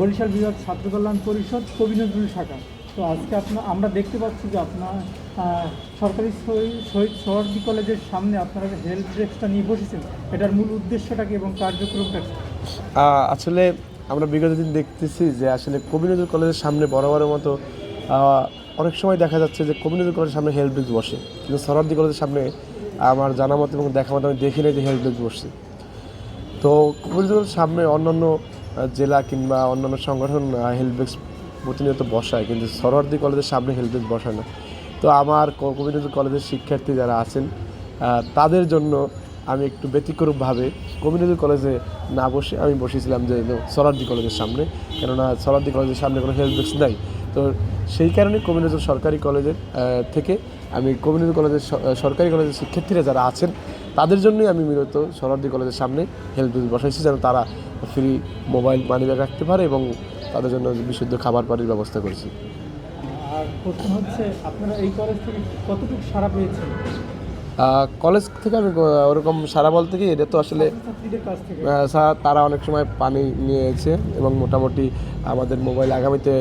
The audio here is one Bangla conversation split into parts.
বরিশাল বিভাগ ছাত্র কল্যাণ পরিষদ কবি নজরুল শাখা। তো আজকে আপনার আমরা দেখতে পাচ্ছি যে আপনার সরকারি শহীদ সোহরাওয়ার্দী কলেজের সামনে আপনারা যে হেল্প ডেস্কটা নিয়ে বসেছেন, এটার মূল উদ্দেশ্যটা কি এবং কার্যক্রমটা? আসলে আমরা বিগত দিন দেখতেছি যে আসলে কবি নজরুল কলেজের সামনে বরাবরের মতো অনেক সময় দেখা যাচ্ছে যে কবি নজরুল কলেজের সামনে হেল্প ডেস্ক বসে। কিন্তু সরার্দি কলেজের সামনে আমার জানা মতো এবং দেখা মতো আমি দেখি নাই যে হেল্প ডেস্ক বসছে। তো কবি নজরুল সামনে অন্যান্য জেলা কিংবা অন্যান্য সংগঠন হেল্প ডেস্ক প্রতিনিয়ত বসায়, কিন্তু সরওয়ার্দি কলেজের সামনে হেল্প ডেস্ক বসায় না। তো আমার ক- কবি নজরুল কলেজের শিক্ষার্থী যারা আছেন তাদের জন্য আমি একটু ব্যতিক্রমভাবে নজরুল কলেজে না বসে আমি বসেছিলাম যে সরার্দি কলেজের সামনে। কেননা সরার্দি কলেজের সামনে কোনো হেল্প ডেস্ক নাই। তো সেই কারণে নজরুল সরকারি কলেজের থেকে আমি নজরুল কলেজের সরকারি কলেজের শিক্ষার্থীরা যারা আছেন তাদের জন্যই আমি মূলত সরার্দি কলেজের সামনে হেল্প ডেস্ক বসাইছি যেন তারা ফ্রি মোবাইল মানি ব্যাগ রাখতে পারে এবং তাদের জন্য বিশুদ্ধ খাবার পানির ব্যবস্থা করেছি। আর প্রশ্ন হচ্ছে আপনারা এই কলেজ থেকে কতটুকু সারা পেয়েছেন? কলেজ থেকে আমি ওরকম সারা বলতে কি এটা তো আসলে তারা অনেক সময় পানি নিয়েছে এবং মোটামুটি আমাদের মোবাইল আগামীতে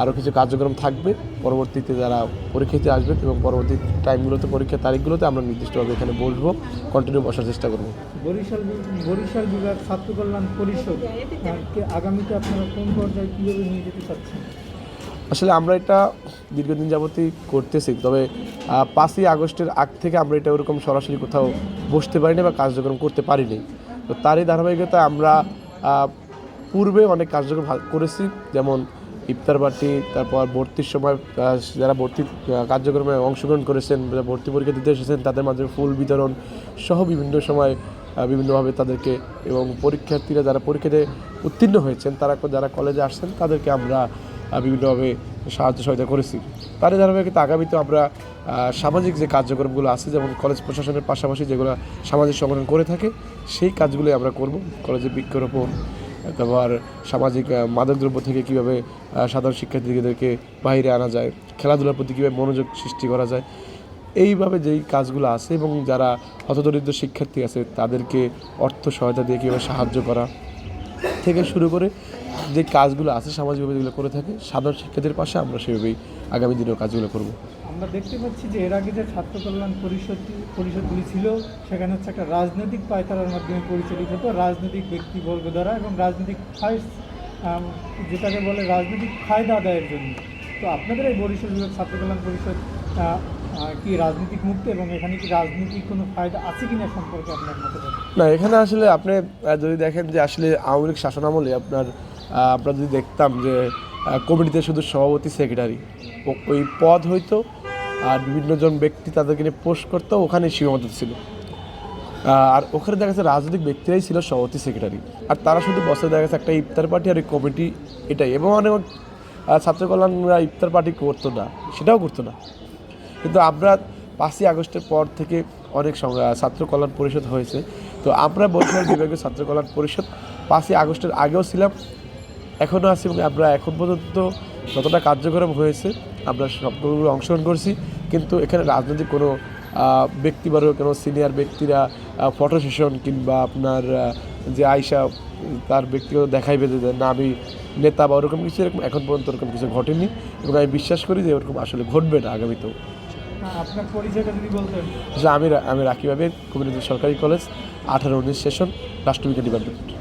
আরও কিছু কার্যক্রম থাকবে। পরবর্তীতে যারা পরীক্ষাতে আসবেন এবং পরবর্তী টাইমগুলোতে পরীক্ষার তারিখগুলোতে আমরা নির্দিষ্টভাবে এখানে বসবো কন্টিনিউ বসার চেষ্টা করব। বরিশাল বরিশাল বিভাগ ছাত্র কল্যাণ পরিষদ আগামীতে আপনারা কোন পর্যায়ে কীভাবে নিয়ে যেতে চাচ্ছেন? আসলে আমরা এটা দীর্ঘদিন যাবতই করতেছি তবে পাঁচই আগস্টের আগ থেকে আমরা এটা ওরকম সরাসরি কোথাও বসতে পারিনি বা কার্যক্রম করতে পারিনি। তো তারই ধারাবাহিকতা আমরা পূর্বে অনেক কার্যক্রম করেছি যেমন ইফতার পার্টি, তারপর ভর্তির সময় যারা ভর্তি কার্যক্রমে অংশগ্রহণ করেছেন, যারা ভর্তি পরীক্ষা দিতে এসেছেন, তাদের মাধ্যমে ফুল বিতরণ সহ বিভিন্ন সময় বিভিন্নভাবে তাদেরকে এবং পরীক্ষার্থীরা যারা পরীক্ষাতে উত্তীর্ণ হয়েছেন, তারা যারা কলেজে আসছেন, তাদেরকে আমরা বিভিন্নভাবে সাহায্য সহায়তা করেছি। তারই ধারাবাহিকতা আগামীতে আমরা সামাজিক যে কার্যক্রমগুলো আছে, যেমন কলেজ প্রশাসনের পাশাপাশি যেগুলো সামাজিক সংগঠন করে থাকে, সেই কাজগুলোই আমরা করব। কলেজে বৃক্ষরোপণ তারপর সামাজিক মাদকদ্রব্য থেকে কীভাবে সাধারণ শিক্ষার্থীদেরকে বাইরে আনা যায়, খেলাধুলার প্রতি কীভাবে মনোযোগ সৃষ্টি করা যায়, এইভাবে যেই কাজগুলো আছে এবং যারা হতদরিদ্র শিক্ষার্থী আছে তাদেরকে অর্থ সহায়তা দিয়ে কীভাবে সাহায্য করা থেকে শুরু করে যে কাজগুলো আছে সামাজিকভাবে যেগুলো করে থাকে সাধারণ শিক্ষার্থীদের পাশে আমরা সেভাবেই আগামী দিনেও কাজগুলো করব। আমরা দেখতে পাচ্ছি যে এর আগে যে ছাত্র কল্যাণ পরিষদ পরিষদগুলি ছিল সেখানে হচ্ছে একটা রাজনৈতিক পায়তারার মাধ্যমে পরিচালিত হতো রাজনৈতিক ব্যক্তিবর্গ দ্বারা এবং রাজনৈতিক ফায় যেটাকে বলে রাজনৈতিক ফায়দা আদায়ের জন্য। তো আপনাদের এই বরিশাল বিভাগ ছাত্র কল্যাণ পরিষদ কি রাজনৈতিক মুক্ত এবং এখানে কি রাজনীতিক কোনো ফায়দা আছে কিনা সম্পর্কে আপনার মতে না এখানে আসলে আপনি যদি দেখেন যে আসলে আওয়ামী লীগ শাসন আমলে আপনার আমরা যদি দেখতাম যে কমিটিতে শুধু সভাপতি সেক্রেটারি ওই পদ হইতো, আর বিভিন্ন জন ব্যক্তি তাদেরকে নিয়ে পোস্ট করতো ওখানে সীমাবদ্ধ ছিল। আর ওখানে দেখা যাচ্ছে রাজনৈতিক ব্যক্তিরাই ছিল সভাপতি সেক্রেটারি আর তারা শুধু বসে দেখা যাচ্ছে একটা ইফতার পার্টি আর ওই কমিটি এটাই। এবং অনেক ছাত্র কল্যাণরা ইফতার পার্টি করতো না, সেটাও করতো না। কিন্তু আমরা পাঁচই আগস্টের পর থেকে অনেক ছাত্র কল্যাণ পরিষদ হয়েছে। তো আমরা বরিশাল বিভাগীয় ছাত্র কল্যাণ পরিষদ পাঁচই আগস্টের আগেও ছিলাম এখনও আছি এবং আমরা এখন পর্যন্ত যতটা কার্যক্রম হয়েছে আমরা সবগুলো অংশগ্রহণ করছি। কিন্তু এখানে রাজনৈতিক কোনো ব্যক্তি ব্যক্তিবর্গ কোনো সিনিয়র ব্যক্তিরা ফটো সেশন কিংবা আপনার যে আয়সা তার ব্যক্তিগত দেখাইবে যে না আমি নেতা বা ওরকম কিছু এরকম এখন পর্যন্ত ওরকম কিছু ঘটেনি এবং আমি বিশ্বাস করি যে ওরকম আসলে ঘটবে না আগামীতেও। আহ, আপনার পরিচয়টা যদি বলতেন। যে আমি আমি রাকিবাবের কবিরুদ্দিন সরকারি কলেজ আঠারো উনিশ সেশন রাষ্ট্রবিজ্ঞান ডিপার্টমেন্ট।